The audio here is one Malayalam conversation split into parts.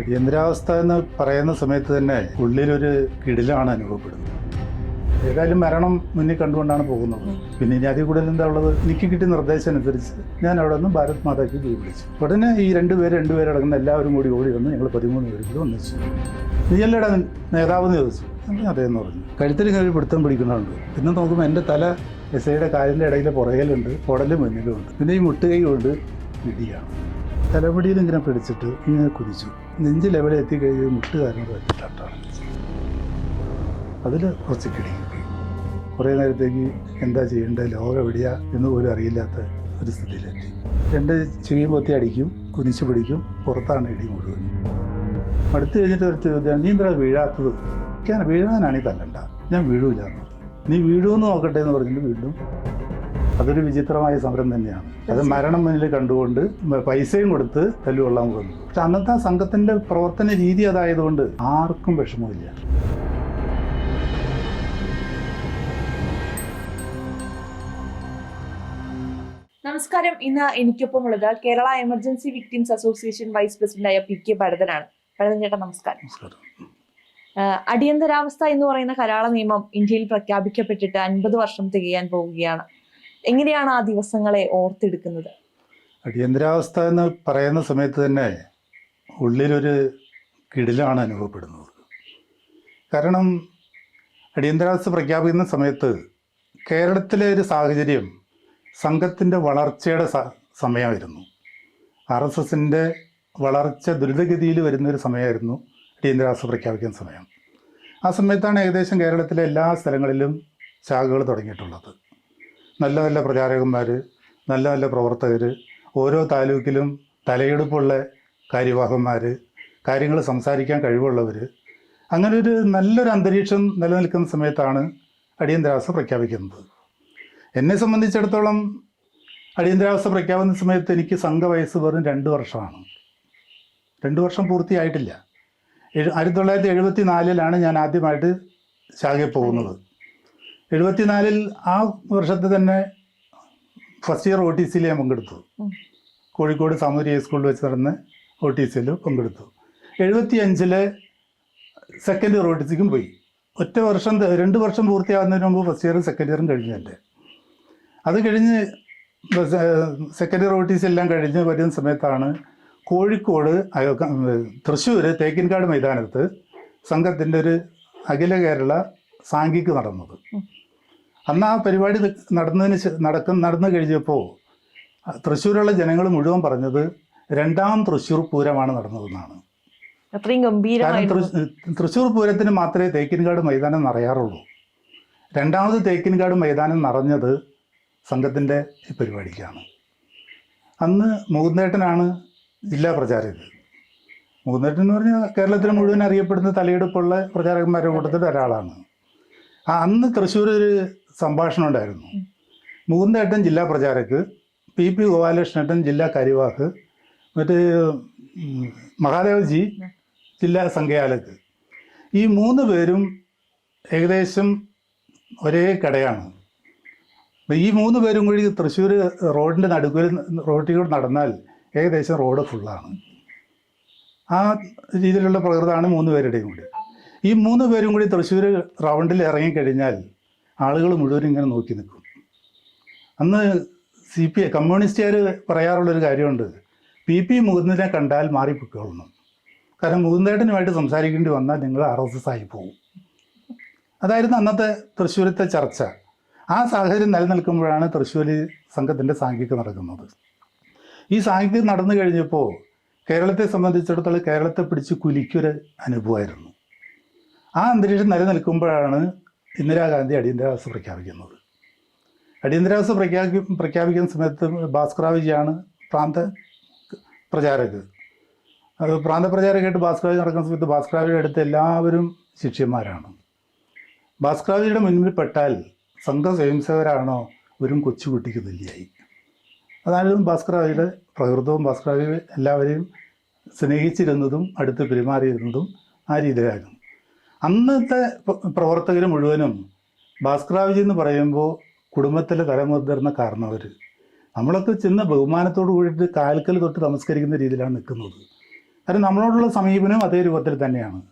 അടിയന്തരാവസ്ഥ എന്ന് പറയുന്ന സമയത്ത് തന്നെ ഉള്ളിലൊരു കിടിലാണ് അനുഭവപ്പെടുന്നത്. ഏതായാലും മരണം മുന്നിൽ കണ്ടുകൊണ്ടാണ് പോകുന്നത്. പിന്നെ ഇനി അതിൽ കൂടുതൽ എന്താ ഉള്ളത്? എനിക്ക് കിട്ടിയ നിർദ്ദേശം അനുസരിച്ച് ഞാൻ അവിടെ നിന്ന് ഭാരത് മാതാക്ക് കീ വിളിച്ചു. ഉടനെ ഈ രണ്ടുപേര് അടങ്ങുന്ന എല്ലാവരും കൂടി ഓടി വന്ന് ഞങ്ങൾ പതിമൂന്ന് പേരും കൂടി ഒന്നിച്ചു. നീയല്ലടാ നേതാവ് എന്ന് ചോദിച്ചു. അതേന്ന് പറഞ്ഞു. കഴുത്തിൽ കയറി പിടുത്തം പിടിക്കുന്നുണ്ട് പിന്നെ നോക്കുമ്പോൾ എന്റെ തല എസ് ഐയുടെ കാലിന്റെ ഇടയിൽ പുറകിലുണ്ട് കുടലും മുന്നിലുമുണ്ട്. പിന്നെ ഈ മുട്ടുകൈ കൊണ്ട് ഇടിയാണ്. തലമുടിയിൽ ഇങ്ങനെ പിടിച്ചിട്ട് ഇങ്ങനെ കുതിച്ചു. നെഞ്ച് ലെവലിൽ എത്തിക്കഴിഞ്ഞ് മുട്ടുകാരനോട് വെച്ചിട്ടാണ് അതിൽ കുറച്ച് കിടിപ്പോയി കുറേ നേരത്തേക്ക് എന്താ ചെയ്യേണ്ടത്? ലോകം എവിടെയാ എന്ന് പോലും അറിയില്ലാത്ത ഒരു സ്ഥിതിയിലെത്തി. രണ്ട് ചെവി പൊത്തി അടിക്കും കുനിച്ചു പിടിക്കും പുറത്താണ് ഇടി മുഴുവൻ. അടുത്ത് കഴിഞ്ഞിട്ട് ഒരു ചോദ്യം നീ എന്താ വീഴാത്തത്? ഞാൻ വീഴാനാണെങ്കിൽ തല്ലണ്ട. ഞാൻ വീഴൂല. നീ വീഴുമെന്ന് നോക്കട്ടെ എന്ന് പറഞ്ഞിട്ട് വീണ്ടും അതൊരു വിചിത്രമായ സമരം തന്നെയാണ്. അത് മരണം മുന്നിൽ കണ്ടുകൊണ്ട് പൈസയും കൊടുത്ത് തല്ലുകൊള്ളാൻ പോകുന്നു. പക്ഷെ അന്നത്തെ സംഘത്തിന്റെ പ്രവർത്തന രീതി അതായതുകൊണ്ട് ആർക്കും വിഷമമില്ല നമസ്കാരം. ഇന്ന് എനിക്കൊപ്പം ഉള്ളത് Kerala emergency victims association vice പ്രസിഡന്റായ പി കെ ഭരതനാണ്. ഭരതൻ ചേട്ടാ നമസ്കാരം. അടിയന്തരാവസ്ഥ എന്ന് പറയുന്ന കരാള നിയമം ഇന്ത്യയിൽ പ്രഖ്യാപിക്കപ്പെട്ടിട്ട് അൻപത് വർഷം തികയാൻ പോവുകയാണ്. എങ്ങനെയാണ് ആ ദിവസങ്ങളെ ഓർത്തെടുക്കുന്നത്? അടിയന്തരാവസ്ഥ എന്ന് പറയുന്ന സമയത്ത് തന്നെ ഉള്ളിലൊരു കിടിലാണ് അനുഭവപ്പെടുന്നത്. കാരണം അടിയന്തരാവസ്ഥ പ്രഖ്യാപിക്കുന്ന സമയത്ത് കേരളത്തിലെ ഒരു സാഹചര്യം സംഘത്തിന്റെ വളർച്ചയുടെ സമയമായിരുന്നു. ആർ എസ് എസിന്റെ വളർച്ച ദുരിതഗതിയിൽ വരുന്ന ഒരു സമയമായിരുന്നു അടിയന്തരാവസ്ഥ പ്രഖ്യാപിക്കുന്ന സമയം. ആ സമയത്താണ് ഏകദേശം കേരളത്തിലെ എല്ലാ സ്ഥലങ്ങളിലും ശാഖകൾ തുടങ്ങിയിട്ടുള്ളത്. നല്ല നല്ല പ്രചാരകന്മാർ നല്ല നല്ല പ്രവർത്തകർ ഓരോ താലൂക്കിലും തലയെടുപ്പുള്ള കാര്യവാഹന്മാർ കാര്യങ്ങൾ സംസാരിക്കാൻ കഴിവുള്ളവർ അങ്ങനെ ഒരു നല്ലൊരു അന്തരീക്ഷം നിലനിൽക്കുന്ന സമയത്താണ് അടിയന്തരാവസ്ഥ പ്രഖ്യാപിക്കുന്നത്. എന്നെ സംബന്ധിച്ചിടത്തോളം അടിയന്തരാവസ്ഥ പ്രഖ്യാപിക്കുന്ന സമയത്ത് എനിക്ക് സംഘവയസ്സ് വെറും രണ്ട് വർഷമാണ്. രണ്ട് വർഷം പൂർത്തിയായിട്ടില്ല. ആയിരത്തി തൊള്ളായിരത്തി എഴുപത്തി നാലിലാണ് ഞാൻ ആദ്യമായിട്ട് ശാഖയിൽ പോകുന്നത്. എഴുപത്തിനാലിൽ ആ വർഷത്തെ തന്നെ ഫസ്റ്റ് ഇയർ ഒ ടി സിയിൽ ഞാൻ പങ്കെടുത്തു. കോഴിക്കോട് സാമൂതിരി സ്കൂളിൽ വെച്ച് നടന്ന് ഒ ടി സിയിൽ പങ്കെടുത്തു. എഴുപത്തി അഞ്ചിലെ സെക്കൻഡ് ഇയർ ഒ ടി സിക്കും പോയി. ഒറ്റ വർഷം രണ്ട് വർഷം പൂർത്തിയാകുന്നതിന് മുമ്പ് ഫസ്റ്റ് ഇയറും സെക്കൻഡ് ഇയറും കഴിഞ്ഞു എന്റെ. അത് കഴിഞ്ഞ് second year O T C എല്ലാം കഴിഞ്ഞ് വരുന്ന സമയത്താണ് കോഴിക്കോട് തൃശ്ശൂർ തേക്കിൻകാട് മൈതാനത്ത് സംഘത്തിന്റെ ഒരു അഖില കേരള സാംഘിക്ക് നടന്നത്. അന്ന് ആ പരിപാടി നടന്നതിന് നടക്കുന്ന നടന്നു കഴിഞ്ഞപ്പോൾ തൃശ്ശൂരുള്ള ജനങ്ങൾ മുഴുവൻ പറഞ്ഞത് രണ്ടാം തൃശ്ശൂർ പൂരമാണ് നടന്നതെന്നാണ്. കാരണം തൃശ്ശൂർ പൂരത്തിന് മാത്രമേ തേക്കിൻകാട് മൈതാനം നിറയാറുള്ളൂ രണ്ടാമത് തേക്കിൻകാട് മൈതാനം നിറഞ്ഞത് സംഘത്തിന്റെ പരിപാടിക്കാണ്. അന്ന് മുകുന്നേട്ടനാണ് ജില്ലാ പ്രചാരകർ മുകുന്നേട്ടൻ എന്ന് പറഞ്ഞാൽ കേരളത്തിൽ മുഴുവൻ അറിയപ്പെടുന്ന തലയെടുപ്പുള്ള പ്രചാരകന്മാരുടെ കൂട്ടത്തിൽ ഒരാളാണ് അന്ന് തൃശ്ശൂർ ഒരു സംഭാഷണം ഉണ്ടായിരുന്നു. മുകുന്ദേട്ടൻ ജില്ലാ പ്രചാരക് പി പി ഗോപാലകൃഷ്ണേട്ടൻ ജില്ലാ കാര്യവാഹ് മറ്റേ മഹാദേവ്ജി ജില്ലാ സംഘയാലക്ക് ഈ മൂന്ന് പേരും ഏകദേശം ഒരേ കടയാണ്. ഈ മൂന്ന് പേരും കൂടി തൃശ്ശൂർ റോഡിന്റെ നടുക്കിൽ കൂടെ നടന്നാൽ ഏകദേശം റോഡ് ഫുള്ളാണ്. ആ രീതിയിലുള്ള പ്രകൃതമാണ് മൂന്ന് പേരുടെയും കൂടി. ഈ മൂന്ന് പേരും കൂടി തൃശ്ശൂർ റൗണ്ടിൽ ഇറങ്ങിക്കഴിഞ്ഞാൽ ആളുകൾ മുഴുവൻ ഇങ്ങനെ നോക്കി നിൽക്കും. അന്ന് സി പി കമ്മ്യൂണിസ്റ്റുകാർ പറയാറുള്ളൊരു കാര്യമുണ്ട്. പി പി മുകുന്ദനെ കണ്ടാൽ മാറിപ്പൊക്കോളണം കാരണം മുകുന്ദേട്ടനുമായിട്ട് സംസാരിക്കേണ്ടി വന്നാൽ നിങ്ങൾ ആർ എസ് എസ് ആയി പോകും അതായിരുന്നു അന്നത്തെ തൃശ്ശൂരത്തെ ചർച്ച. ആ സാഹചര്യം നിലനിൽക്കുമ്പോഴാണ് തൃശ്ശൂർ സംഘത്തിന്റെ സാഹിത്യം നടക്കുന്നത്. ഈ സാഹിത്യം നടന്നു കഴിഞ്ഞപ്പോൾ കേരളത്തെ സംബന്ധിച്ചിടത്തോളം കേരളത്തെ പിടിച്ച് കുലിക്കൊരു അനുഭവമായിരുന്നു. ആ അന്തരീക്ഷം നിലനിൽക്കുമ്പോഴാണ് ഇന്ദിരാഗാന്ധി അടിയന്തരാവസ്ഥ പ്രഖ്യാപിക്കുന്നത്. അടിയന്തരാവസ്ഥ പ്രഖ്യാപി പ്രഖ്യാപിക്കുന്ന സമയത്ത് ഭാസ്കറാവിജിയാണ് പ്രാന്ത പ്രചാരക് അത് പ്രാന്ത പ്രചാരകമായിട്ട് ഭാസ്കരാജ് നടക്കുന്ന സമയത്ത് ഭാസ്കരാവിയുടെ അടുത്ത് എല്ലാവരും ശിഷ്യന്മാരാണ്. ഭാസ്കരാവിയുടെ മുന്നിൽ പെട്ടാൽ സംഘ സ്വയംസേവരാണോ കൊച്ചു കൊച്ചുകുട്ടിക്ക് തുല്യായി. അതായിരുന്നു ഭാസ്കരാവിയുടെ പ്രകൃതവും ഭാസ്കരാവി എല്ലാവരെയും സ്നേഹിച്ചിരുന്നതും അടുത്ത് പെരുമാറിയിരുന്നതും ആ രീതിയിലായിരുന്നു. അന്നത്തെ പ്രവർത്തകർ മുഴുവനും ഭാസ്കരാവിജി എന്ന് പറയുമ്പോൾ കുടുംബത്തിലെ തലമുതിർന്ന കാരണവർ നമ്മളൊക്കെ ചെന്ന് ബഹുമാനത്തോട് കൂടിയിട്ട് കാൽക്കൽ തൊട്ട് നമസ്കരിക്കുന്ന രീതിയിലാണ് നിൽക്കുന്നത്. കാരണം നമ്മളോടുള്ള സമീപനം അതേ രൂപത്തിൽ തന്നെയാണ്.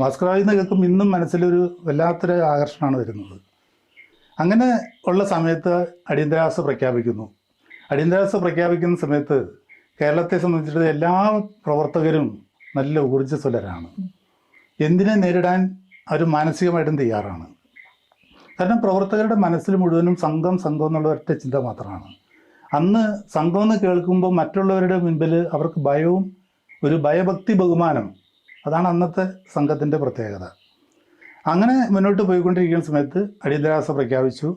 ഭാസ്കരാജ് എന്ന് കേൾക്കുമ്പോൾ ഇന്നും മനസ്സിലൊരു വല്ലാത്തൊരു ആകർഷണമാണ് വരുന്നത്. അങ്ങനെ ഉള്ള സമയത്ത് അടിയന്തരാവസ്ഥ പ്രഖ്യാപിക്കുന്നു. അടിയന്തരാവസ്ഥ പ്രഖ്യാപിക്കുന്ന സമയത്ത് കേരളത്തെ സംബന്ധിച്ചിടത്തോളം എല്ലാ പ്രവർത്തകരും നല്ല ഊർജസ്വലരാണ്. എന്തിനെ നേരിടാൻ അവർ മാനസികമായിട്ടും തയ്യാറാണ്? കാരണം പ്രവർത്തകരുടെ മനസ്സിൽ മുഴുവനും സംഘം സംഘം എന്നുള്ള ഒറ്റ ചിന്ത മാത്രമാണ്. അന്ന് സംഘം എന്ന് കേൾക്കുമ്പോൾ മറ്റുള്ളവരുടെ മുൻപിൽ അവർക്ക് ഭയവും ഒരു ഭയഭക്തി ബഹുമാനം അതാണ് അന്നത്തെ സംഘത്തിന്റെ പ്രത്യേകത. അങ്ങനെ മുന്നോട്ട് പോയിക്കൊണ്ടിരിക്കുന്ന സമയത്ത് അടിയന്തരാവസ്ഥ പ്രഖ്യാപിച്ചു.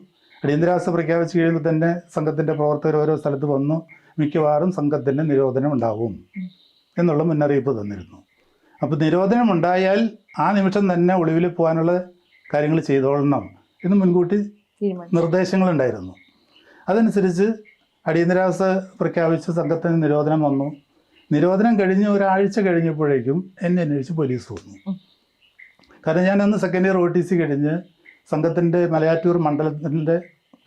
അടിയന്തരാവസ്ഥ പ്രഖ്യാപിച്ചു കഴിയുമ്പോൾ തന്നെ സംഘത്തിന്റെ പ്രവർത്തകർ ഓരോ സ്ഥലത്ത് വന്നു മിക്കവാറും സംഘത്തിന്റെ നിരോധനം ഉണ്ടാവും എന്നുള്ള മുന്നറിയിപ്പ് തന്നിരുന്നു. അപ്പോൾ നിരോധനം ഉണ്ടായാൽ ആ നിമിഷം തന്നെ ഒളിവിൽ പോകാനുള്ള കാര്യങ്ങൾ ചെയ്തോളണം എന്ന് മുൻകൂട്ടി നിർദ്ദേശങ്ങൾ നിർദ്ദേശങ്ങളുണ്ടായിരുന്നു. അതനുസരിച്ച് അടിയന്തരാവസ്ഥ പ്രഖ്യാപിച്ച സംഘത്തിന് നിരോധനം വന്നു. നിരോധനം കഴിഞ്ഞ് ഒരാഴ്ച കഴിഞ്ഞപ്പോഴേക്കും എന്നെ അന്വേഷിച്ച് പോലീസ് വന്നു. കാരണം ഞാൻ അന്ന് second year O T C കഴിഞ്ഞ് സംഘത്തിന്റെ മലയാറ്റൂർ മണ്ഡലത്തിന്റെ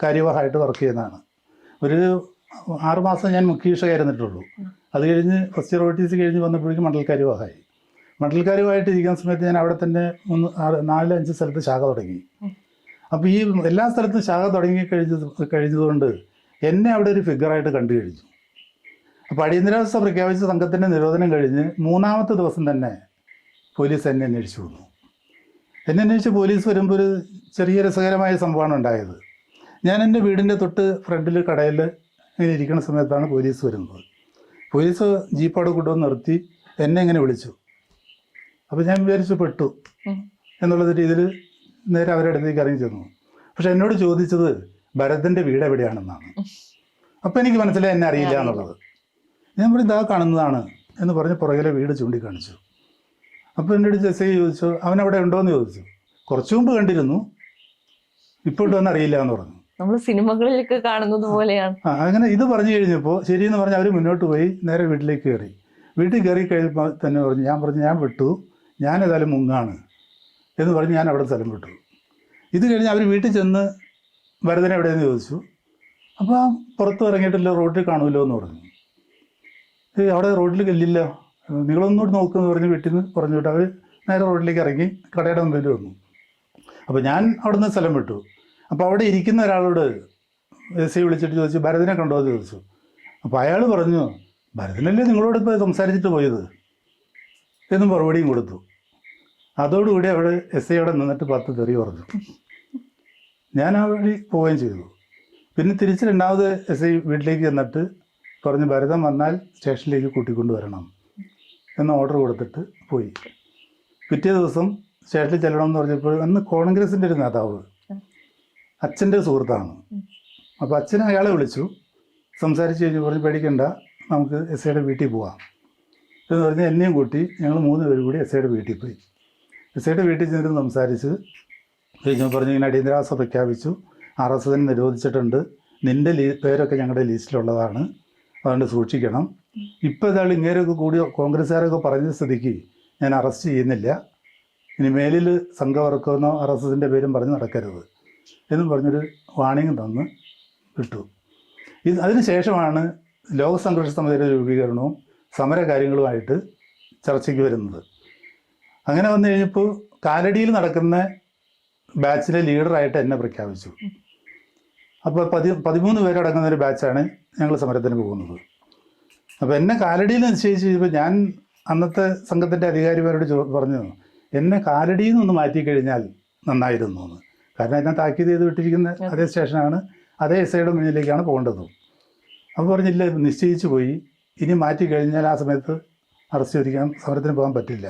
കാര്യവാഹമായിട്ട് വർക്ക് ചെയ്യുന്നതാണ്. ഒരു ആറുമാസം ഞാൻ മുഖ്യീഷകയായിരുന്നിട്ടുള്ളൂ അത് കഴിഞ്ഞ് first year O T C കഴിഞ്ഞ് വന്നപ്പോഴേക്കും മണ്ഡൽ കാര്യവായിട്ട് ഇരിക്കുന്ന സമയത്ത് ഞാൻ അവിടെ തന്നെ മൂന്ന് ആറ് നാല് അഞ്ച് സ്ഥലത്ത് ശാഖ തുടങ്ങി. അപ്പോൾ ഈ എല്ലാ സ്ഥലത്തും ശാഖ തുടങ്ങി കഴിഞ്ഞത് കഴിഞ്ഞതുകൊണ്ട് എന്നെ അവിടെ ഒരു ഫിഗറായിട്ട് കണ്ടു കഴിഞ്ഞു. അപ്പോൾ അടിയന്തരാവസ്ഥ പ്രഖ്യാപിച്ച സംഘത്തിന്റെ നിരോധനം കഴിഞ്ഞ് മൂന്നാമത്തെ ദിവസം തന്നെ പോലീസ് എന്നെ അന്വേഷിച്ചു വന്നു. എന്നെ അന്വേഷിച്ച് പോലീസ് വരുമ്പോൾ ഒരു ചെറിയ രസകരമായ സംഭവമാണ് ഉണ്ടായത്. ഞാൻ എന്റെ വീടിന്റെ തൊട്ട് ഫ്രണ്ടിൽ കടയിൽ ഇങ്ങനെ ഇരിക്കുന്ന സമയത്താണ് പോലീസ് വരുന്നത്. പോലീസ് ജീപ്പോടെ കൊണ്ടുവന്ന് നിർത്തി എന്നെ ഇങ്ങനെ വിളിച്ചു. അപ്പോൾ ഞാൻ വിചാരിച്ചു പെട്ടു. എന്നുള്ള രീതിയിൽ നേരെ അവരുടെ അടുത്തേക്ക് ഇറങ്ങി ചെന്നു. പക്ഷെ എന്നോട് ചോദിച്ചത് ഭരതന്റെ വീട് എവിടെയാണെന്നാണ്? അപ്പൊ എനിക്ക് മനസ്സിലായി എന്നെ അറിയില്ല എന്നുള്ളത്. ഞാൻ പറഞ്ഞു ഇതാ കാണുന്നതാണ് എന്ന് പറഞ്ഞ് പുറകിലെ വീട് ചൂണ്ടിക്കാണിച്ചു. അപ്പോൾ എന്റെ അടുത്ത് എസ് ഐ ചോദിച്ചു അവൻ അവിടെ ഉണ്ടോ എന്ന് ചോദിച്ചു. കുറച്ചു മുമ്പ് കണ്ടിരുന്നു. ഇപ്പോൾ ഉണ്ടോ എന്ന് അറിയില്ല എന്ന് പറഞ്ഞു. നമ്മൾ സിനിമകളിലൊക്കെ കാണുന്നത് പോലെയാണ്. ആ അങ്ങനെ ഇത് പറഞ്ഞു കഴിഞ്ഞപ്പോൾ ശരിയെന്ന് പറഞ്ഞ് അവർ മുന്നോട്ട് പോയി നേരെ വീട്ടിലേക്ക് കയറി. വീട്ടിൽ കയറി കഴിയുമ്പോൾ തന്നെ പറഞ്ഞു ഞാൻ പറഞ്ഞു ഞാൻ വിട്ടു. ഞാൻ ഏതായാലും മുങ്ങാണ് എന്ന് പറഞ്ഞ് ഞാൻ അവിടെ സ്ഥലം വിട്ടു. ഇത് കഴിഞ്ഞ് അവർ വീട്ടിൽ ചെന്ന് ഭരതൻ എവിടെയെന്ന് ചോദിച്ചു. അപ്പോൾ പുറത്ത് ഇറങ്ങിയിട്ടില്ല റോഡിൽ കാണുമല്ലോ എന്ന് പറഞ്ഞു. ഏയ് അവിടെ റോഡിൽ ഇല്ലില്ല നിങ്ങളൊന്നുകൂടി നോക്കുമെന്ന് പറഞ്ഞ് വീട്ടിൽ നിന്ന് പറഞ്ഞു വിട്ടു. അവർ നേരെ റോഡിലേക്ക് ഇറങ്ങി കടയുടെ മുമ്പിൽ വന്നു. അപ്പോൾ ഞാൻ അവിടെ നിന്ന് സ്ഥലം വിട്ടു. അപ്പോൾ അവിടെ ഇരിക്കുന്ന ഒരാളോട് എസ് ഐ വിളിച്ചിട്ട് ചോദിച്ചു ഭരതനെ കണ്ടോ? എന്ന് ചോദിച്ചു. അപ്പോൾ അയാൾ പറഞ്ഞു ഭരതനല്ലേ നിങ്ങളോട് ഇപ്പോൾ സംസാരിച്ചിട്ട് പോയത്? എന്നും മറുപടിയും കൊടുത്തു. അതോടുകൂടി അവിടെ എസ് ഐ അവിടെ നിന്നിട്ട് പത്ത് തെറി പറഞ്ഞു. ഞാൻ ആ വഴി പോവുകയും ചെയ്തു. പിന്നെ തിരിച്ച് രണ്ടാമത് എസ് ഐ വീട്ടിലേക്ക് ചെന്നിട്ട് പറഞ്ഞ് ഭരതം വന്നാൽ സ്റ്റേഷനിലേക്ക് കൂട്ടിക്കൊണ്ട് വരണം എന്ന ഓർഡർ കൊടുത്തിട്ട് പോയി. പിറ്റേ ദിവസം സ്റ്റേഷനിൽ ചെല്ലണം എന്ന് പറഞ്ഞപ്പോൾ അന്ന് കോൺഗ്രസിന്റെ ഒരു നേതാവ് അച്ഛന്റെ സുഹൃത്താണ്. അപ്പോൾ അച്ഛൻ അയാളെ വിളിച്ചു. സംസാരിച്ച് കഴിഞ്ഞ് പറഞ്ഞ് പേടിക്കണ്ട നമുക്ക് എസ് ഐയുടെ വീട്ടിൽ പോവാം. എന്ന് പറഞ്ഞ് എന്നെയും കൂട്ടി ഞങ്ങൾ മൂന്ന് പേര് കൂടി എസ് ഐയുടെ വീട്ടിൽ പോയി. എസ് ഐയുടെ വീട്ടിൽ ചെന്നിട്ട് സംസാരിച്ച് കഴിഞ്ഞ് പറഞ്ഞു ഇങ്ങനെ അടിയന്തരാവസ്ഥ പ്രഖ്യാപിച്ചു. ആർ എസ് എസിനെ നിരോധിച്ചിട്ടുണ്ട്. നിന്റെ ലീ പേരൊക്കെ ഞങ്ങളുടെ ലിസ്റ്റിലുള്ളതാണ്. അതുകൊണ്ട് സൂക്ഷിക്കണം. ഇപ്പോൾ ഇതാൾ ഇങ്ങനെയൊക്കെ കൂടി കോൺഗ്രസ്സുകാരൊക്കെ പറഞ്ഞ സ്ഥിതിക്ക് ഞാൻ അറസ്റ്റ് ചെയ്യുന്നില്ല. ഇനി മേലിൽ സംഘവർക്കമെന്നോ ആർ എസ് എസിന്റെ പേരും പറഞ്ഞ് നടക്കരുത് എന്നും പറഞ്ഞൊരു വാണിംഗ് തന്ന് വിട്ടു ഇത് അതിന് ശേഷമാണ് ലോക സംഘർഷ സമിതിയുടെ രൂപീകരണവും സമര കാര്യങ്ങളുമായിട്ട് ചർച്ചയ്ക്ക് വരുന്നത്. അങ്ങനെ വന്നു കഴിഞ്ഞപ്പോൾ കാലടിയിൽ നടക്കുന്ന ബാച്ചിലെ ലീഡറായിട്ട് എന്നെ പ്രഖ്യാപിച്ചു. അപ്പോൾ പതി പതിമൂന്ന് പേരടങ്ങുന്ന ഒരു ബാച്ചാണ് ഞങ്ങൾ സമരത്തിന് പോകുന്നത്. അപ്പോൾ എന്നെ കാലടിയിൽ നിശ്ചയിച്ച് കഴിഞ്ഞപ്പോൾ ഞാൻ അന്നത്തെ സംഘത്തിന്റെ അധികാരിമാരോട് ചോ പറഞ്ഞു എന്നെ കാലടിയിൽ നിന്ന് മാറ്റിക്കഴിഞ്ഞാൽ നന്നായിരുന്നു എന്ന്. കാരണം എന്നെ താക്കീത് ചെയ്ത് വിട്ടിരിക്കുന്ന അതേ. സ്റ്റേഷനാണ് അതേ എസ് ഐയുടെ മുന്നിലേക്കാണ് പോകേണ്ടത്. അപ്പോൾ പറഞ്ഞില്ല നിശ്ചയിച്ചു പോയി. ഇനി മാറ്റി കഴിഞ്ഞാൽ ആ സമയത്ത് അറസ്റ്റ് ചെയ്തിരിക്കാൻ സമരത്തിന് പോകാൻ പറ്റില്ല.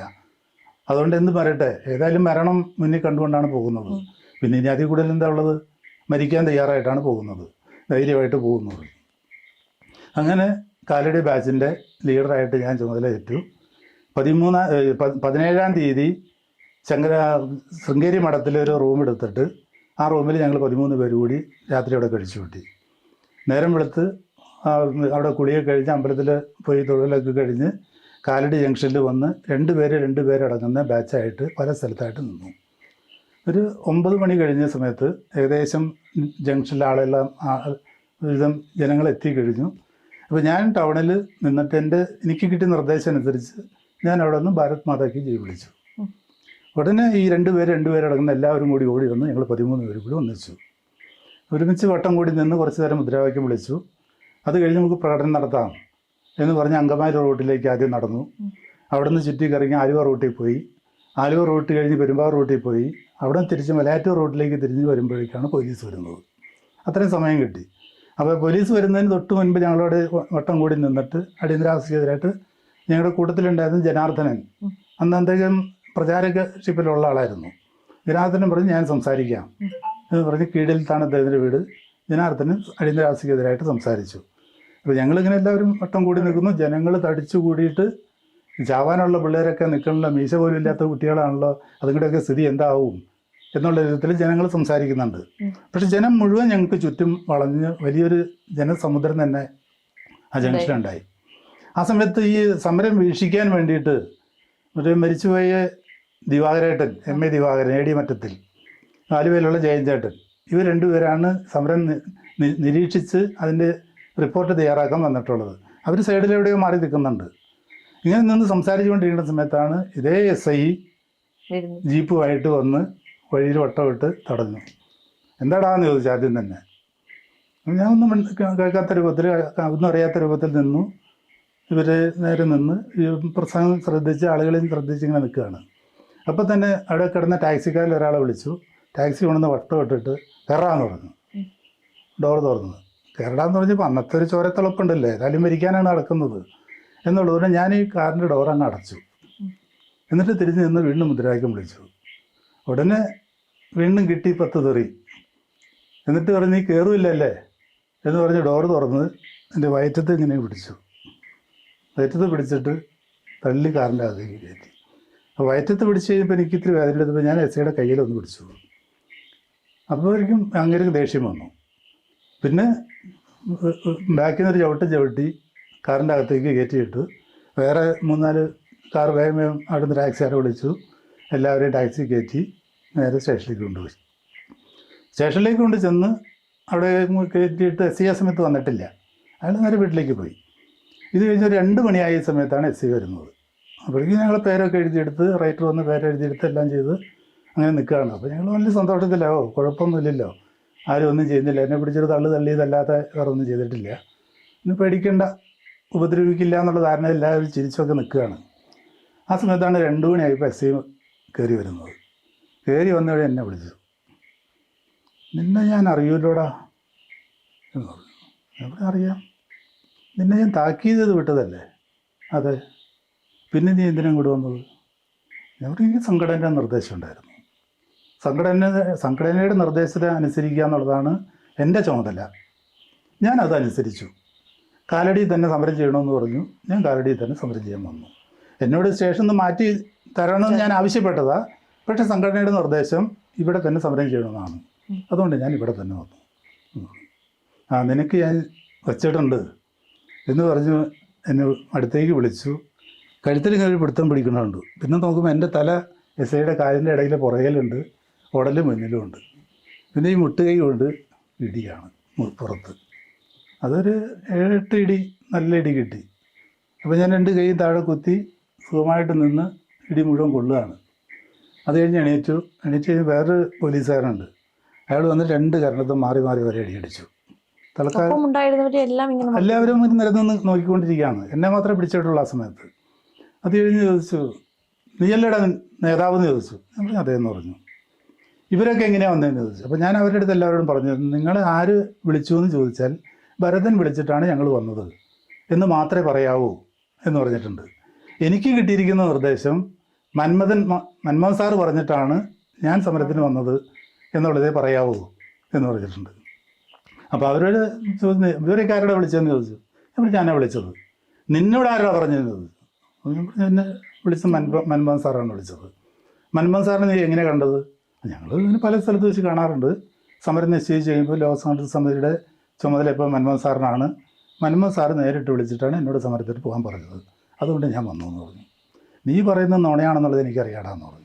അതുകൊണ്ട് എന്ത് പറയട്ടെ? ഏതായാലും മരണം മുന്നിൽ കണ്ടുകൊണ്ടാണ് പോകുന്നത്. പിന്നെ ഇനി അതിൽ കൂടുതൽ എന്താ ഉള്ളത്? മരിക്കാൻ തയ്യാറായിട്ടാണ് പോകുന്നത്. ധൈര്യമായിട്ട് പോകുന്നത്. അങ്ങനെ കാലടി ബാച്ചിന്റെ ലീഡറായിട്ട് ഞാൻ ചുമതല ഏറ്റു പതിമൂന്നാം പതിനേഴാം തീയതി ശങ്കര ശൃംഗേരി മഠത്തിൽ ഒരു റൂം എടുത്തിട്ട് ആ റൂമിൽ ഞങ്ങൾ പതിമൂന്ന് പേര് കൂടി രാത്രി അവിടെ കഴിച്ചു കൂട്ടി നേരം വെളുത്ത് അവിടെ കുളിയൊക്കെ കഴിഞ്ഞ് അമ്പലത്തിൽ പോയി തൊഴിലൊക്കെ കഴിഞ്ഞ് കാലടി ജംഗ്ഷനിൽ വന്ന് രണ്ട് പേര് രണ്ട് പേരടങ്ങുന്ന ബാച്ചായിട്ട് പല സ്ഥലത്തായിട്ട് നിന്നു. ഒരു ഒമ്പത് മണി കഴിഞ്ഞ സമയത്ത് ഏകദേശം ജംഗ്ഷനിലെ ആളെല്ലാം വിധം ജനങ്ങൾ എത്തിക്കഴിഞ്ഞു അപ്പോൾ ഞാൻ ടൗണിൽ നിന്നിട്ട് എന്റെ എനിക്ക് കിട്ടിയ നിർദ്ദേശം അനുസരിച്ച് ഞാൻ അവിടെ നിന്ന് ഭാരത് മാതാക്ക് ജയ് വിളിച്ചു. ഉടനെ ഈ രണ്ട് പേര് രണ്ട് പേരടങ്ങുന്ന എല്ലാവരും കൂടി ഓടി വന്ന് ഞങ്ങൾ പതിമൂന്ന് പേര് കൂടി ഒന്നിച്ചു. ഒരുമിച്ച് വട്ടം കൂടി നിന്ന് കുറച്ച് നേരം മുദ്രാവാക്യം വിളിച്ചു. അത് കഴിഞ്ഞ് നമുക്ക് പ്രകടനം നടത്താം എന്ന് പറഞ്ഞ് അങ്കമാലി റൂട്ടിലേക്ക് ആദ്യം നടന്നു. ഉം. അവിടെ നിന്ന് ചുറ്റി കറങ്ങി ആലുവ റൂട്ടിൽ പോയി. ആലുവ റൂട്ട് കഴിഞ്ഞ് പെരുമ്പാവൂർ റൂട്ടിൽ പോയി. അവിടെ തിരിച്ച് മലയാറ്റൂർ റൂട്ടിലേക്ക് തിരിഞ്ഞ് വരുമ്പോഴേക്കാണ് പോലീസ് വരുന്നത്. അത്രയും സമയം കിട്ടി. അപ്പോൾ പോലീസ് വരുന്നതിന് തൊട്ട് മുൻപ് ഞങ്ങളോട് വട്ടം കൂടി നിന്നിട്ട് അടിയന്തരാവസ്ഥക്കെതിരായിട്ട് ഞങ്ങളുടെ കൂട്ടത്തിലുണ്ടായിരുന്ന ജനാർദ്ദനൻ. അന്ന് അദ്ദേഹം പ്രചാരകഷിപ്പിലുള്ള ആളായിരുന്നു. ജനാർദ്ദനൻ പറഞ്ഞ് ഞാൻ സംസാരിക്കാം. എന്ന് പറഞ്ഞ് കീഴിലത്താണ് അദ്ദേഹത്തിന്റെ വീട്. ജനാർദ്ദനൻ അടിയന്തരാവസ്ഥക്കെതിരായിട്ട് സംസാരിച്ചു. അപ്പോൾ ഞങ്ങളിങ്ങനെ എല്ലാവരും വട്ടം കൂടി നിൽക്കുന്നു. ജനങ്ങൾ തടിച്ചു കൂടിയിട്ട് ചാവാനുള്ള പിള്ളേരൊക്കെ നിൽക്കണില്ല. മീശ പോലും ഇല്ലാത്ത കുട്ടികളാണല്ലോ. അതുകൂടെയൊക്കെ സ്ഥിതി എന്താവും എന്നുള്ള വിധത്തിൽ ജനങ്ങൾ സംസാരിക്കുന്നുണ്ട്. പക്ഷെ ജനം മുഴുവൻ ഞങ്ങൾക്ക് ചുറ്റും വളഞ്ഞ് വലിയൊരു ജനസമുദ്രം തന്നെ ആ ജംഗ്ഷനുണ്ടായി ആ സമയത്ത് ഈ സമരം വീക്ഷിക്കാൻ വേണ്ടിയിട്ട് മറ്റേ മരിച്ചുപോയ ദിവാകരേട്ടൻ M A Divakaran A D Mattathil ആലുവയിലുള്ള ജയൻചേട്ടൻ ഇവർ രണ്ടുപേരാണ് സമരം നിരീക്ഷിച്ച് അതിന്റെ റിപ്പോർട്ട് തയ്യാറാക്കാൻ വന്നിട്ടുള്ളത്. അവർ സൈഡിലെവിടെയോ മാറി നിൽക്കുന്നുണ്ട്. ഇങ്ങനെ നിന്ന് സംസാരിച്ചുകൊണ്ടിരിക്കുന്ന സമയത്താണ് ഇതേ എസ് ഐ ജീപ്പുമായിട്ട് വന്ന് വഴിയിൽ വട്ടമിട്ട് തടഞ്ഞു. എന്താടാന്ന് ചോദിച്ചു ആദ്യം തന്നെ. ഞാൻ ഒന്നും കേൾക്കാത്ത രൂപത്തിൽ ഒന്നും അറിയാത്ത രൂപത്തിൽ നിന്നു. ഇവർ നേരെ നിന്ന് ഈ പ്രസംഗം ശ്രദ്ധിച്ച് ആളുകളെയും ശ്രദ്ധിച്ച് ഇങ്ങനെ നിൽക്കുകയാണ്. അപ്പം തന്നെ അവിടെ കിടന്ന ടാക്സിക്കാരിൽ ഒരാളെ വിളിച്ചു. ടാക്സി കൊണ്ടുവന്ന് വട്ടം ഇട്ടിട്ട് കയറാൻ പറഞ്ഞു ഡോർ ഡോർ തുറന്നു എന്ന് പറഞ്ഞപ്പോൾ അന്നത്തെ ഒരു ചോരത്തിളപ്പുണ്ടല്ലേ ഏതായാലും മരിക്കാനാണ് നടക്കുന്നത്. എന്നുള്ളതുകൊണ്ട് ഞാൻ ഈ കാറിന്റെ ഡോർ അങ്ങ് അടച്ചു. എന്നിട്ട് തിരിഞ്ഞ് നിന്ന് വീണ്ടും മുദ്രാവാക്യം വിളിച്ചു. ഉടനെ വീണ്ടും കിട്ടി പത്ത് തെറി. എന്നിട്ട് പറഞ്ഞ് നീ കയറില്ലല്ലേ എന്ന് പറഞ്ഞ് ഡോർ തുറന്ന് എന്റെ വയറ്റത്ത് ഇങ്ങനെ പിടിച്ചു. വയറ്റത്ത് പിടിച്ചിട്ട് തള്ളി കാറിന്റെ അകത്തേക്ക് കയറ്റി. അപ്പോൾ വയറ്റത്ത് പിടിച്ച് കഴിഞ്ഞപ്പോൾ എനിക്ക് ഇത്തിരി വേദന എടുത്തപ്പോൾ ഞാൻ എസ് ഐയുടെ കയ്യിലൊന്ന് പിടിച്ചു. അപ്പോഴേക്കും അങ്ങനെ ദേഷ്യം വന്നു. പിന്നെ ബാക്കിൽ നിന്നൊരു ചവിട്ടി ചവിട്ടി കാറിന്റെ അകത്തേക്ക് കയറ്റിയിട്ട്. വേറെ മൂന്നാൽ കാർ വേഗം വേഗം അവിടെ നിന്ന് ടാക്സിക്കാരെ വിളിച്ചു. എല്ലാവരെയും ടാക്സി കയറ്റി നേരെ സ്റ്റേഷനിലേക്ക് കൊണ്ടുപോയി. സ്റ്റേഷനിലേക്ക് കൊണ്ട് ചെന്ന് അവിടെ കയറ്റിയിട്ട് എസ് സി ആ സമയത്ത് വന്നിട്ടില്ല. അയാൾ നേരെ വീട്ടിലേക്ക് പോയി. ഇത് കഴിഞ്ഞ് ഒരു രണ്ട് മണിയായ സമയത്താണ് എസ് സി വരുന്നത്. അപ്പോഴേക്കും ഞങ്ങൾ പേരൊക്കെ എഴുതിയെടുത്ത് റൈറ്റർ വന്ന് പേരെഴുതിയെടുത്ത് എല്ലാം ചെയ്ത് അങ്ങനെ നിൽക്കുകയാണ്. അപ്പോൾ ഞങ്ങൾ വലിയ സന്തോഷത്തിലാവോ കുഴപ്പമൊന്നുമില്ലല്ലോ. ആരും ഒന്നും ചെയ്യുന്നില്ല. എന്നെ പിടിച്ചൊരു തള്ളു തള്ളിയതല്ലാത്ത വേറെ ഒന്നും ചെയ്തിട്ടില്ല. ഇന്ന് പേടിക്കേണ്ട. ഉപദ്രവിക്കില്ല എന്നുള്ള ധാരണ എല്ലാവരും ചിരിച്ചൊക്കെ നിൽക്കുകയാണ്. ആ സമയത്താണ് രണ്ടു മണിയായപ്പോൾ എസ് ഐ കയറി വരുന്നത്. കയറി വന്നവിടെ എന്നെ വിളിച്ചു. നിന്നെ ഞാൻ അറിയൂലോടാ എന്ന് പറഞ്ഞു. എവിടെ അറിയാം? നിന്നെ ഞാൻ താക്കീത് വിട്ടതല്ലേ? അതെ. പിന്നെ നീ എന്തിനാ ഇങ്ങോട്ട് വന്നത്? എവിടെ എനിക്ക് സംഘടനയുടെ നിർദ്ദേശം ഉണ്ടായിരുന്നു. സംഘടന സംഘടനയുടെ നിർദ്ദേശത്തെ അനുസരിക്കുക എന്നുള്ളതാണ് എന്റെ ചുമതല. ഞാൻ അതനുസരിച്ചു കാലടി തന്നെ സമരം ചെയ്യണമെന്ന് പറഞ്ഞു. ഞാൻ കാലടി തന്നെ സമരം ചെയ്യാൻ വന്നു. എന്നോട് സ്റ്റേഷനിൽ നിന്ന് മാറ്റി തരണമെന്ന് ഞാൻ ആവശ്യപ്പെട്ടതാ. പക്ഷേ സംഘടനയുടെ നിർദ്ദേശം ഇവിടെ തന്നെ സമരം ചെയ്യണമെന്നാണ്. അതുകൊണ്ട് ഞാൻ ഇവിടെ തന്നെ വന്നു. ആ നിനക്ക് ഞാൻ വച്ചിട്ടുണ്ട് എന്ന് പറഞ്ഞു എന്നെ അടുത്തേക്ക് വിളിച്ചു. കഴുത്തിൽ ഇങ്ങനെ ഒരു പിടുത്തം പിടിക്കുന്നുണ്ട്. പിന്നെ നോക്കുമ്പോൾ എന്റെ തല എസ് ഐയുടെ കാലിന്റെ ഇടയിൽ പുറകിലുണ്ട്. ഉടൽ മുന്നിലും ഉണ്ട് പിന്നെ ഈ മുട്ടുകൈ കൊണ്ട് ഇടിയാണ് പുറത്ത് അതൊരു ഏഴെട്ട് ഇടി നല്ല ഇടി കിട്ടി. അപ്പോൾ ഞാൻ രണ്ട് കൈ താഴെ കുത്തി സുഖമായിട്ട് നിന്ന് ഇടി മുഴുവൻ കൊള്ളുകയാണ്. അത് കഴിഞ്ഞ് എണീറ്റു. എണീറ്റ് കഴിഞ്ഞ് വേറൊരു പോലീസുകാരുണ്ട് അയാൾ വന്ന് രണ്ട് കരണത്തും മാറി മാറി വരെ അടിയടിച്ചു തൽക്കാലം. എല്ലാവരും നിരന്ന് നോക്കിക്കൊണ്ടിരിക്കുകയാണ്. എന്നെ മാത്രമേ പിടിച്ചിട്ടുള്ളൂ ആ സമയത്ത്. അത് കഴിഞ്ഞ് ചോദിച്ചു നീയല്ലേടാ നേതാവ് എന്ന് ചോദിച്ചു. ഞാൻ പറഞ്ഞു അതേന്ന് പറഞ്ഞു. ഇവരൊക്കെ എങ്ങനെയാണ് വന്നതെന്ന് ചോദിച്ചു. അപ്പോൾ ഞാൻ അവരുടെ അടുത്ത് എല്ലാവരോടും പറഞ്ഞു നിങ്ങൾ ആര് വിളിച്ചു എന്ന് ചോദിച്ചാൽ ഭരതൻ വിളിച്ചിട്ടാണ് ഞങ്ങൾ വന്നത് എന്ന് മാത്രമേ പറയാവൂ എന്ന് പറഞ്ഞിട്ടുണ്ട്. എനിക്ക് കിട്ടിയിരിക്കുന്ന നിർദ്ദേശം മന്മഥൻ മന്മോഹൻ സാറ് പറഞ്ഞിട്ടാണ് ഞാൻ സമരത്തിന് വന്നത് എന്നുള്ളതേ പറയാവൂ എന്ന് പറഞ്ഞിട്ടുണ്ട്. അപ്പോൾ അവരോട് ചോദിച്ചു ഇവരൊക്കെ ആരോടെ വിളിച്ചതെന്ന് ചോദിച്ചു? അവർ ഞാനാണ് വിളിച്ചത്. നിന്നോട് ആരോടാ പറഞ്ഞതെന്ന് ചോദിച്ചു. എന്നെ വിളിച്ച മൻമോ മൻമോഹൻ സാറാണ് വിളിച്ചത്. മൻമോഹൻ സാറിനെ നീ എങ്ങനെ കണ്ടത്? ഞങ്ങൾ ഇങ്ങനെ പല സ്ഥലത്ത് വെച്ച് കാണാറുണ്ട്. സമരം നിശ്ചയിച്ച് കഴിയുമ്പോൾ ലോക സംഘടന സമിതിയുടെ ചുമതല ഇപ്പോൾ മൻമോഹൻ സാറിനാണ്. മൻമോഹൻ സാറ് നേരിട്ട് വിളിച്ചിട്ടാണ് എന്നോട് സമരത്തിന് പോകാൻ പറഞ്ഞത്. അതുകൊണ്ട് ഞാൻ വന്നു എന്ന് പറഞ്ഞു. നീ പറയുന്നത് നുണയാണെന്നുള്ളത് എനിക്കറിയാടാന്ന് പറഞ്ഞു.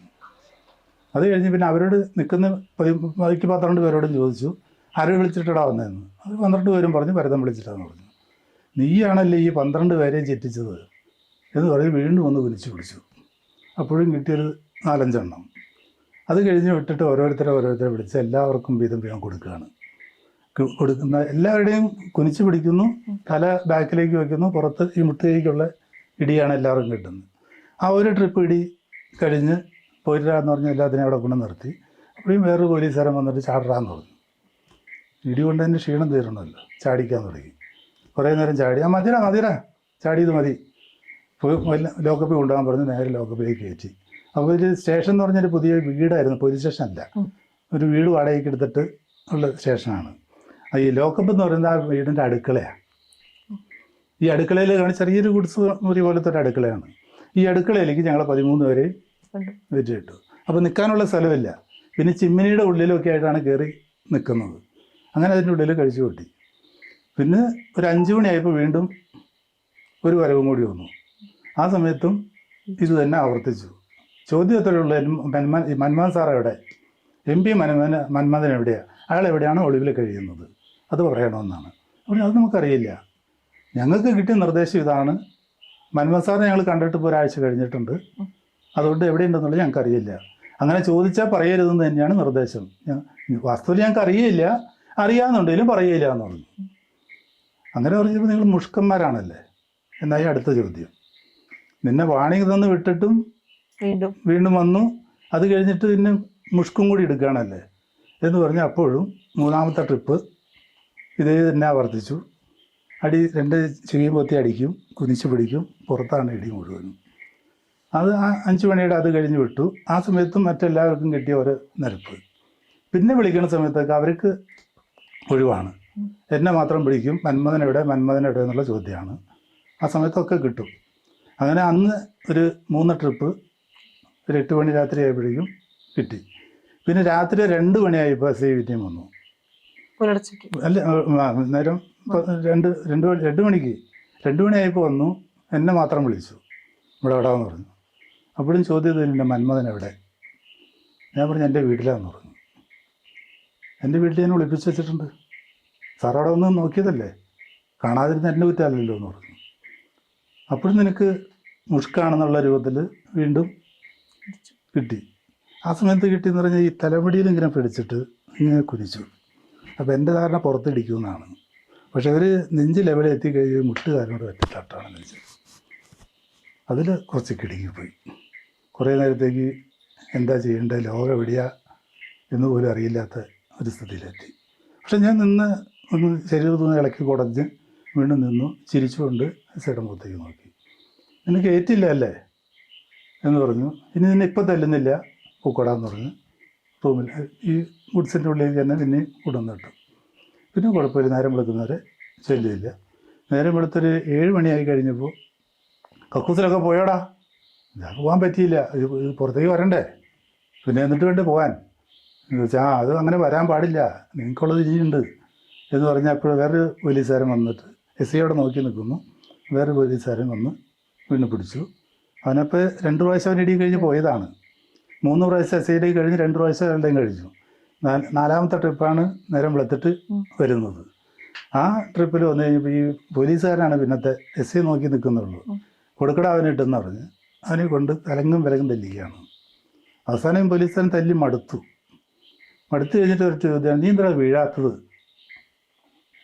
അത് കഴിഞ്ഞ് പിന്നെ അവരോട് നിൽക്കുന്ന പതി- പതിക്ക് പന്ത്രണ്ട് പേരോടും ചോദിച്ചു ആരെ വിളിച്ചിട്ടാ വന്നതെന്ന്? അത് പന്ത്രണ്ട് പേരും പറഞ്ഞു ഭരതം വിളിച്ചിട്ടാന്ന് പറഞ്ഞു. നീയാണല്ലേ ഈ പന്ത്രണ്ട് പേരെയും ചെറ്റിച്ചത്? എന്ന് പറഞ്ഞ് വീണ്ടും ഒന്ന് വിളിച്ചു വിളിച്ചു. അപ്പോഴും കിട്ടിയൊരു നാലഞ്ചെണ്ണം. അത് കഴിഞ്ഞ് വിട്ടിട്ട് ഓരോരുത്തരെ ഓരോരുത്തരെ വിളിച്ച് എല്ലാവർക്കും വീതം വീതം കൊടുക്കുകയാണ്. കൊടുക്കുന്ന എല്ലാവരുടെയും കുനിച്ച് പിടിക്കുന്നു തല ബാക്കിലേക്ക് വയ്ക്കുന്നു പുറത്ത് ഈ മുട്ടിലേക്കുള്ള ഇടിയാണ് എല്ലാവരും കിട്ടുന്നത്. ആ ഒരു ട്രിപ്പ് ഇടി കഴിഞ്ഞ് പോയിട്ടാന്ന് പറഞ്ഞ് എല്ലാത്തിനെയും അവിടെ കൊണ്ട് നിർത്തി. അപ്പോഴും വേറൊരു പോലീസുകാരൻ വന്നിട്ട് ചാടറാന്ന് പറഞ്ഞു. ഇടി കൊണ്ട് തന്നെ ക്ഷീണം തീരണമല്ലോ ചാടിക്കാൻ തുടങ്ങി. കുറേ നേരം ചാടി ആ മതിരാ മതിരാ ചാടിയത് മതി. ലോക്കപ്പിൽ കൊണ്ടുപോകാൻ പറഞ്ഞ് നേരെ ലോക്കപ്പിലേക്ക് കയറ്റി. അപ്പോൾ ഇതിൽ സ്റ്റേഷൻ എന്ന് പറഞ്ഞൊരു പുതിയ വീടായിരുന്നു പോലീസ് സ്റ്റേഷൻ അല്ല. ഒരു വീട് വാടകയ്ക്ക് എടുത്തിട്ട് ഉള്ള സ്റ്റേഷനാണ്. ഈ ലോക്കപ്പ് എന്ന് പറയുന്നത് ആ വീടിന്റെ അടുക്കളയാണ്. ഈ അടുക്കളയിൽ കാണി ചെറിയൊരു ഗുഡ്സ് മുറി പോലത്തെ ഒരു അടുക്കളയാണ്. ഈ അടുക്കളയിലേക്ക് ഞങ്ങൾ പതിമൂന്ന് പേരെ. വെച്ച് കിട്ടു അപ്പോൾ നിൽക്കാനുള്ള സ്ഥലമില്ല. പിന്നെ ചിമ്മിനിയുടെ ഉള്ളിലൊക്കെ ആയിട്ടാണ് കയറി നിൽക്കുന്നത് അങ്ങനെ അതിന്റെ ഉള്ളിൽ കഴിച്ചു കൂട്ടി. പിന്നെ ഒരു അഞ്ച് മണിയായപ്പോൾ വീണ്ടും ഒരു വരവും കൂടി വന്നു. ആ സമയത്തും ഇത് തന്നെ ആവർത്തിച്ചു. ചോദ്യം എത്രയുള്ള മന്മൻ മന്മോഹൻ എവിടെ എം പി മന്മോഹൻ മന്മഥൻ എവിടെയാണ് അയാൾ എവിടെയാണ് ഒളിവിൽ കഴിയുന്നത്. അത് പറയണമെന്നാണ്. അപ്പോൾ അത് നമുക്കറിയില്ല. ഞങ്ങൾക്ക് കിട്ടിയ നിർദ്ദേശം ഇതാണ്. മന്മോഹൻ സാറിനെ ഞങ്ങൾ കണ്ടിട്ട് ഇപ്പോൾ ഒരാഴ്ച കഴിഞ്ഞിട്ടുണ്ട്. അതുകൊണ്ട് എവിടെയുണ്ടെന്നുള്ളത് ഞങ്ങൾക്ക് അറിയില്ല അങ്ങനെ ചോദിച്ചാൽ പറയരുതെന്ന് തന്നെയാണ് നിർദ്ദേശം. വാസ്തവത്തിൽ ഞങ്ങൾക്ക് അറിയില്ല. അറിയാമെന്നുണ്ടെങ്കിലും പറയില്ല എന്ന് പറഞ്ഞു അങ്ങനെ പറഞ്ഞപ്പോൾ നിങ്ങൾ മുഷ്കന്മാരാണല്ലേ? എന്നായി അടുത്ത ചോദ്യം. നിന്നെ വാണിംഗ് തന്ന് വിട്ടിട്ടും വീണ്ടും. വീണ്ടും വന്നു. അത് കഴിഞ്ഞിട്ട് പിന്നെ മുഷ്കും കൂടി എടുക്കുകയാണല്ലേ? എന്ന് പറഞ്ഞ് അപ്പോഴും മൂന്നാമത്തെ ട്രിപ്പ് ഇതേ തന്നെ ആവർത്തിച്ചു. അടി രണ്ട് ചെവിയും പൊത്തി അടിക്കും കുനിച്ച് പിടിക്കും പുറത്താണ് ഇടി മുഴുവനും. അത് ആ അഞ്ച് മണിയുടെ അത് കഴിഞ്ഞ് വിട്ടു. ആ സമയത്തും മറ്റെല്ലാവർക്കും കിട്ടിയ ഒരു നിരപ്പ്. പിന്നെ വിളിക്കുന്ന സമയത്തൊക്കെ അവർക്ക് ഒഴിവാണ്. എന്നെ മാത്രം വിളിക്കും മന്മഥൻ എവിടെ എന്നുള്ള ചോദ്യമാണ്. ആ സമയത്തൊക്കെ കിട്ടും. അങ്ങനെ അന്ന് ഒരു മൂന്ന് ട്രിപ്പ് ഒരു എട്ട് മണി രാത്രി ആയപ്പോഴേക്കും കിട്ടി. പിന്നെ രാത്രി രണ്ട് മണിയായപ്പോൾ സി വി ടീം വന്നു. അല്ല അന്നേരം നേരം രണ്ട് രണ്ട് മണി രണ്ട് മണിക്ക്. രണ്ട് മണിയായപ്പോൾ വന്നു. എന്നെ മാത്രം വിളിച്ചു. ഇവിടെ എവിടെ എന്ന് പറഞ്ഞു. അപ്പോഴും ചോദ്യം തന്നെ മന്മഥൻ എവിടെ? ഞാൻ പറഞ്ഞു എന്റെ വീട്ടിലാന്ന് പറഞ്ഞു. എന്റെ വീട്ടിൽ ഞാൻ ഒളിപ്പിച്ച് വെച്ചിട്ടുണ്ട്. സാർ അവിടെ വന്ന് നോക്കിയതല്ലേ? കാണാതിരുന്ന എന്റെ കുറ്റമല്ലല്ലോ എന്ന് പറഞ്ഞു. അപ്പോഴും നിനക്ക് മുഷ്കാണെന്നുള്ള രൂപത്തിൽ വീണ്ടും കിട്ടി. ആ സമയത്ത് കിട്ടിയെന്ന് പറഞ്ഞാൽ ഈ തലമുടിയിൽ ഇങ്ങനെ പിടിച്ചിട്ട് ഇങ്ങനെ കുനിച്ചു. അപ്പോൾ എന്റെ ധാരണ പുറത്തിടിക്കുമെന്നാണ്. പക്ഷെ അവർ നെഞ്ച് ലെവലിൽ എത്തിക്കഴിഞ്ഞ് മുട്ടുകാരനോട് പറ്റി തട്ടാണ് നെഞ്ച് അതിൽ കുറച്ച് കിടുങ്ങിപ്പോയി. കുറേ നേരത്തേക്ക് എന്താ ചെയ്യേണ്ടത് ലോകം എവിടെയാ എന്ന് പോലും അറിയില്ലാത്ത ഒരു സ്ഥിതിയിലെത്തി. പക്ഷെ ഞാൻ നിന്ന് ഒന്ന് ശരീരത്തിൽ ഇളക്കി കുടഞ്ഞ് വീണ്ടും നിന്നു. ചിരിച്ചുകൊണ്ട് സൈഡം പുറത്തേക്ക് നോക്കി. നിനക്ക് ഏറ്റില്ല അല്ലേ? എന്ന് പറഞ്ഞു. ഇനി നിന്നെ ഇപ്പം തല്ലുന്നില്ല. പൂക്കോടാന്ന് പറഞ്ഞു. റൂമിൽ ഈ ഗുഡ്സിന്റെ ഉള്ളിൽ തന്നെ പിന്നെ കൊണ്ടുവന്നിട്ടു പിന്നെ കുഴപ്പമില്ല നേരം വെളുക്കുന്നവരെ ചെല്ലില്ല നേരം വെളുത്തൊരു ഏഴ് മണിയായി കഴിഞ്ഞപ്പോൾ കക്കൂസിലൊക്കെ പോയോടാ. ഞാൻ പോകാൻ പറ്റിയില്ല. ഇത് പുറത്തേക്ക് വരണ്ടേ? പിന്നെ എന്നിട്ട് വേണ്ടേ പോകാൻ എന്ന് വെച്ചാൽ ആ അത് അങ്ങനെ വരാൻ പാടില്ല. നിങ്ങൾക്കുള്ളത് ഇനിയുണ്ട്. എന്ന് പറഞ്ഞാൽ അപ്പോൾ വേറൊരു പോലീസുകാരൻ വന്നിട്ട് എസ് ഐയോടെ നോക്കി നിൽക്കുന്നു. വേറൊരു പോലീസുകാരൻ വന്ന് വീണ്ടും പിടിച്ചു. അവനപ്പോൾ രണ്ട് പ്രാവശ്യം അവൻ ഇടി കഴിഞ്ഞ് പോയതാണ്. മൂന്ന് പ്രാവശ്യം എസ് ഐ ഡി കഴിഞ്ഞ് രണ്ട് പ്രാവശ്യം അയാളുടെയും കഴിച്ചു നാലാമത്തെ ട്രിപ്പാണ് നേരം വെളുത്തിട്ട്. വരുന്നത്. ആ ട്രിപ്പിൽ വന്നു കഴിഞ്ഞപ്പോൾ ഈ പോലീസുകാരാണ് പിന്നത്തെ എസ് ഐ നോക്കി നിൽക്കുന്നുള്ളൂ. കൊടുക്കട കൊടുക്കട അവനിട്ടെന്ന് പറഞ്ഞ് അവനെ കൊണ്ട് തലങ്ങും വിലങ്ങും തല്ലിക്കുകയാണ്. അവസാനം പോലീസുകാരൻ തല്ലി മടുത്തു. മടുത്തു കഴിഞ്ഞിട്ട് ഒരു ചോദ്യം നീ എന്താ വീഴാത്തത്?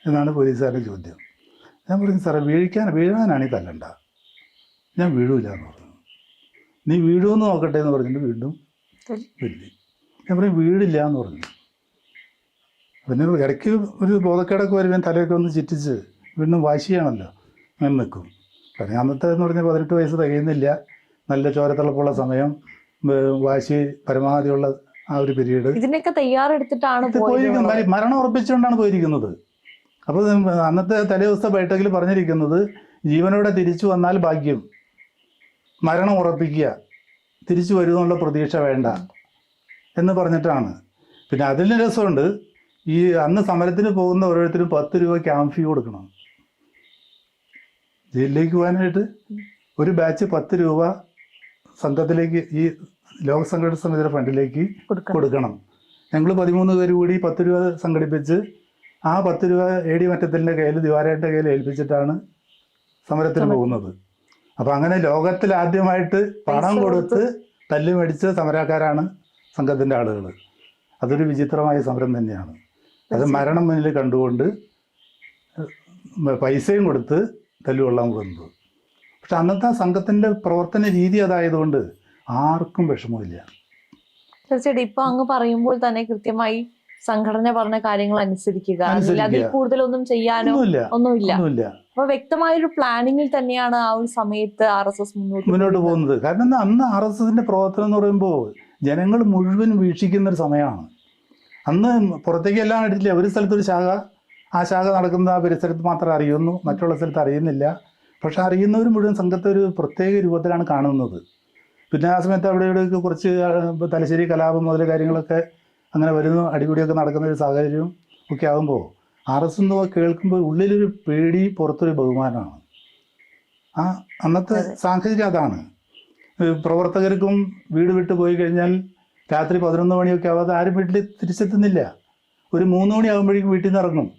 എന്നാണ് പോലീസുകാരന്റെ ചോദ്യം. ഞാൻ പറഞ്ഞു സാറേ വീഴിക്കാൻ വീഴാനാണ് ഈ തല്ലണ്ട. ഞാൻ വീഴൂല എന്ന് പറഞ്ഞു. നീ വീഴുമെന്ന് നോക്കട്ടെ എന്ന് പറഞ്ഞിട്ട് വീണ്ടും. തല്ലി ഞാൻ പറയും വീടില്ല എന്ന് പറഞ്ഞു. പിന്നെ ഇടയ്ക്ക് ഒരു ബോധക്കേടൊക്കെ വരുമ്പോൾ തലയൊക്കെ ഒന്ന് ചിറ്റിച്ച് വീണ്ടും വാശിയാണല്ലോ. ഞാൻ നിൽക്കും കാരണം അന്നത്തെ എന്ന് പറഞ്ഞാൽ പതിനെട്ട് വയസ്സ് തികയുന്നില്ല. നല്ല ചോരത്തിളപ്പുള്ള സമയം വാശി പരമാവധിയുള്ള ആ ഒരു പീരീഡ് ഇതിനൊക്കെ തയ്യാറെടുത്തിട്ടാണ് പോയിരിക്കുന്നത് മരണം ഉറപ്പിച്ചുകൊണ്ടാണ് പോയിരിക്കുന്നത്. അപ്പോൾ അന്നത്തെ തലേ ദിവസത്തെ ബൈട്ടക്കിൽ പറഞ്ഞിരിക്കുന്നത് ജീവനോടെ തിരിച്ചു വന്നാൽ ഭാഗ്യം. മരണം ഉറപ്പിക്കുക. തിരിച്ചു വരുമെന്നുള്ള പ്രതീക്ഷ വേണ്ട എന്ന് പറഞ്ഞിട്ടാണ്. പിന്നെ അതിന് രസമുണ്ട്. ഈ അന്ന് സമരത്തിന് പോകുന്ന ഓരോരുത്തരും പത്ത് രൂപ ക്യാമ്പ് ഫീ കൊടുക്കണം. ജയിലിലേക്ക് പോകാനായിട്ട് ഒരു ബാച്ച് പത്ത് രൂപ സംഘത്തിലേക്ക് ഈ ലോക സംഘടന സമിതിയുടെ ഫണ്ടിലേക്ക് കൊടുക്കണം. കൊടുക്കണം. ഞങ്ങൾ പതിമൂന്ന് പേര് കൂടി പത്ത് രൂപ സംഘടിപ്പിച്ച് ആ പത്ത് രൂപ എ ഡി മറ്റത്തിന്റെ കയ്യിൽ ദിവാരേട്ടന്റെ കയ്യിൽ ഏൽപ്പിച്ചിട്ടാണ് സമരത്തിന് പോകുന്നത്. അപ്പം അങ്ങനെ ലോകത്തിൽ ആദ്യമായിട്ട് പണം കൊടുത്ത് തല്ലി മേടിച്ച സമരക്കാരാണ് സംഘത്തിന്റെ ആളുകൾ അതൊരു വിചിത്രമായ സമരം തന്നെയാണ്. അത് മരണം മുന്നിൽ കണ്ടുകൊണ്ട് പൈസയും കൊടുത്ത് തല്ലുകൊള്ളാൻ പോകുന്നത് പക്ഷെ അന്നത്തെ സംഘത്തിന്റെ പ്രവർത്തന രീതി അതായതുകൊണ്ട് ആർക്കും വിഷമമില്ല. തീർച്ചയായിട്ടും ഇപ്പൊ അങ്ങ് പറയുമ്പോൾ തന്നെ കൃത്യമായി സംഘടന പറഞ്ഞ കാര്യങ്ങൾ അനുസരിക്കുക. അതിൽ കൂടുതലൊന്നും ചെയ്യാനോ ഒന്നുമില്ല. ഒന്നുമില്ല. അപ്പൊ വ്യക്തമായൊരു പ്ലാനിങ്ങിൽ തന്നെയാണ് ആ ഒരു സമയത്ത് ആർ എസ് എസ് മുന്നോട്ട് മുന്നോട്ട് പോകുന്നത്. കാരണം അന്ന് ആർ എസ് എസിന്റെ പ്രവർത്തനം എന്ന് പറയുമ്പോൾ ജനങ്ങൾ മുഴുവൻ വീക്ഷിക്കുന്ന ഒരു സമയമാണ്. അന്ന് പുറത്തേക്ക് എല്ലാം എടുത്തില്ല ഒരു സ്ഥലത്തൊരു ശാഖ ആ ശാഖ നടക്കുന്ന ആ പരിസരത്ത് മാത്രം അറിയുന്നു. മറ്റുള്ള സ്ഥലത്ത് അറിയുന്നില്ല. പക്ഷെ അറിയുന്നവർ മുഴുവൻ സംഘത്തെ ഒരു പ്രത്യേക രൂപത്തിലാണ് കാണുന്നത്. പിന്നെ ആ സമയത്ത് അവിടെ ഇവിടെയൊക്കെ കുറച്ച് തലശ്ശേരി കലാപം മുതൽ കാര്യങ്ങളൊക്കെ അങ്ങനെ വരുന്നു. അടിപിടിയൊക്കെ നടക്കുന്ന ഒരു സാഹചര്യം ഒക്കെ ആകുമ്പോൾ ആർ എസ് എന്ന് കേൾക്കുമ്പോൾ ഉള്ളിലൊരു പേടി പുറത്തൊരു ബഹുമാനമാണ്. ആ അന്നത്തെ സാഹചര്യം അതാണ്. പ്രവർത്തകർക്കും വീട് വിട്ടു പോയി കഴിഞ്ഞാൽ രാത്രി പതിനൊന്ന് മണിയൊക്കെ ആവാതെ ആരും വീട്ടിൽ തിരിച്ചെത്തുന്നില്ല. ഒരു മൂന്ന് മണി ആകുമ്പോഴേക്കും വീട്ടിൽ നിന്ന് ഇറങ്ങും.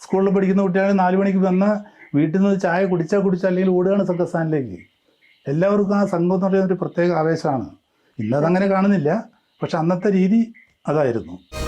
സ്കൂളിൽ പഠിക്കുന്ന കുട്ടിയാണെങ്കിൽ നാല് മണിക്ക് വന്ന വീട്ടിൽ നിന്ന് ചായ കുടിച്ചാൽ കുടിച്ചാൽ അല്ലെങ്കിൽ ഓടുകയാണ് സംഘസ്ഥാനിലേക്ക് എല്ലാവർക്കും ആ സംഘം എന്ന് പറയുന്ന ഒരു പ്രത്യേക ആവേശമാണ്. ഇന്നതങ്ങനെ കാണുന്നില്ല. പക്ഷെ അന്നത്തെ രീതി അതായിരുന്നു.